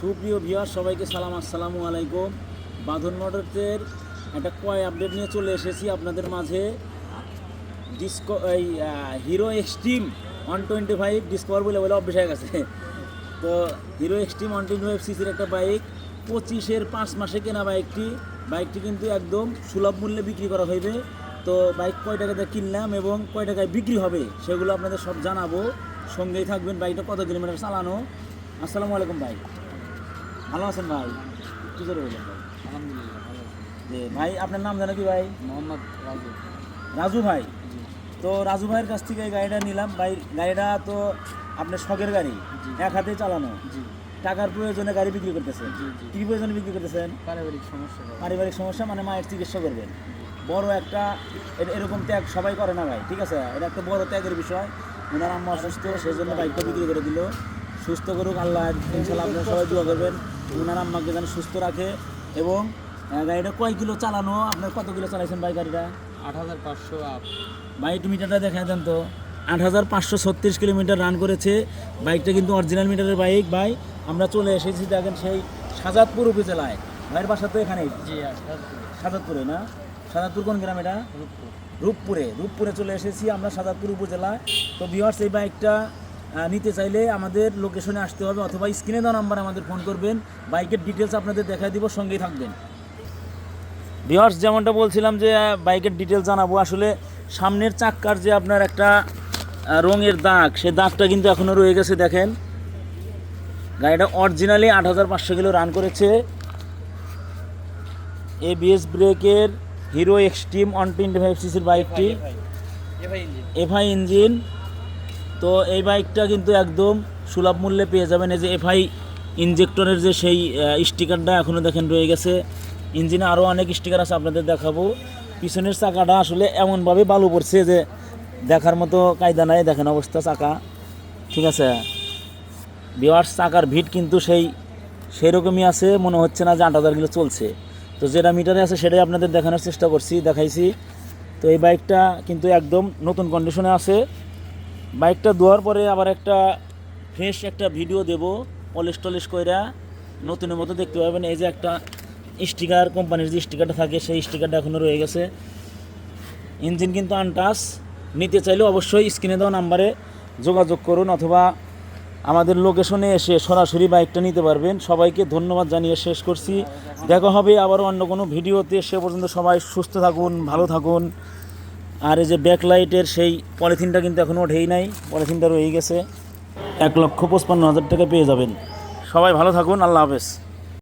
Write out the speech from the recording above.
সুপ্রিয় ভিউয়ার সবাইকে সালাম, আসসালামু আলাইকুম। বাঁধন মোটরসের একটা কয় আপডেট নিয়ে চলে এসেছি আপনাদের মাঝে। ডিসকো এই Hero Xtreme one twenty five Discover বলে বলে অভ্যেস হয়ে গেছে। তো Hero Xtreme one twenty five সিসির একটা বাইক পঁচিশের পাঁচ মাসে কেনা বাইকটি বাইকটি কিন্তু একদম সুলভ মূল্যে বিক্রি করা হইবে। তো বাইক কয় টাকাতে কিনলাম এবং কয় টাকায় বিক্রি হবে, সেগুলো আপনাদের সব জানাব। সঙ্গেই থাকবেন বাইকটা কত কিলোমিটার চালানো। আসসালামু আলাইকুম ভাই ভালো আছেন ভাই? কী করে বললেন ভাই। আলহামদুলিল্লাহ ভালো। যে ভাই আপনার নাম জানো কি ভাই? মোহাম্মদ রাজু। রাজু ভাই? তো রাজু ভাইয়ের কাছ থেকে এই গাড়িটা নিলাম। ভাই গাড়িটা তো আপনার শখের গাড়ি এক হাতে চালানো। জি। টাকার প্রয়োজনে গাড়ি বিক্রি করতেছেন। কী প্রয়োজনে বিক্রি করতেছেন? পারিবারিক সমস্যা পারিবারিক সমস্যা মানে মায়ের চিকিৎসা করবেন। বড় একটা এরকম ত্যাগ সবাই করে না ভাই ঠিক আছে? এটা একটা বড় ত্যাগের বিষয়। ওনার আম্মা অসুস্থ সেই জন্য বাইকটা বিক্রি করে দিল। সুস্থ করুক আল্লাহ ইনশাল্লাহ আপনারা সবাই দোয়া করবেন। ওনার আম্মাকে যেন সুস্থ রাখে এবং গাড়িটা কয় কিলো চালানো? আপনার কত কিলো চালাইছেন ভাই গাড়িটা? আট হাজার পাঁচশো বাইক মিটারটা দেখা দেন তো। আট হাজার পাঁচশো ছত্রিশ কিলোমিটার রান করেছে। বাইকটা কিন্তু অরিজিনাল মিটারের বাইক। ভাই আমরা চলে এসেছি দেখেন সেই সাজাদপুর উপজেলায়। ভাইয়ের বাসা তো হাজার সাজাদপুরে। না? সাজাদপুর কোন গ্রাম এটা? রূপপুর। রূপপুরে। রূপপুরে চলে এসেছি আমরা সাজাদপুর উপজেলায়। তো ভিওয়ার্স এই বাইকটা নিতে চাইলে আমাদের লোকেশনে আসতে হবে অথবা স্ক্রিনে দেওয়া নাম্বার আমাদের ফোন করবেন। বাইকের ডিটেলস আপনাদের দেখাই দিব সঙ্গেই থাকবেন। ভিওয়ার্স যেমনটা বলছিলাম যে বাইকের ডিটেলস জানাব আসলে সামনের চাক্কার যে আপনার একটা রঙের দাগ সে দাগটা কিন্তু এখনও রয়ে গেছে দেখেন। গাড়িটা অরিজিনালি আট হাজার পাঁচশো কিলো রান করেছে। এবিএস ব্রেকের Hero Xtreme one twenty five সিসির বাইকটি এফআই ইঞ্জিন। তো এই বাইকটা কিন্তু একদম সুলভ মূল্যে পেয়ে যাবেন। এই যে এফআই ইনজেক্টরের যে সেই স্টিকারটা এখনও দেখেন রয়ে গেছে। ইঞ্জিনে আরও অনেক স্টিকার আছে আপনাদের দেখাবো। পিছনের চাকাটা আসলে এমনভাবে বালু পড়ছে যে দেখার মতো কায়দা নাই। দেখেন অবস্থা চাকা। ঠিক আছে? বিওয়ার্স চাকার ভিট কিন্তু সেই সেই রকমই আছে। মনে হচ্ছে না যে আট হাজার কিলো চলছে। তো যেটা মিটারে আছে সেটাই আপনাদের দেখানোর চেষ্টা করছি, দেখাইছি। তো এই বাইকটা কিন্তু একদম নতুন কন্ডিশনে আছে। বাইকটা ধোয়ার পরে আবার একটা ফ্রেশ একটা ভিডিও দেব, পলিশ টলিশ কইরা। নতুনের মতো দেখতে পাবেন, এই যে একটা স্টিকার, কোম্পানির যে স্টিকারটা থাকে, সেই স্টিকারটা এখনও রয়ে গেছে। ইঞ্জিন কিন্তু আনটাস নিতে চাইলে অবশ্যই স্ক্রিনে দেওয়া নাম্বারে যোগাযোগ করুন অথবা আমাদের লোকেশনে এসে সরাসরি বাইকটা নিতে পারবেন। সবাইকে ধন্যবাদ জানিয়ে শেষ করছি। দেখা হবে আবার অন্য কোনো ভিডিওতে। সে পর্যন্ত সবাই সুস্থ থাকুন, ভালো থাকুন। আর এই যে ব্যাকলাইটের সেই পলিথিনটা কিন্তু এখনও ওঠেই নাই, পলিথিনটা রয়ে গেছে। এক লক্ষ পঁচপান্ন হাজার টাকা পেয়ে যাবেন। সবাই ভালো থাকুন, আল্লাহ হাফেজ।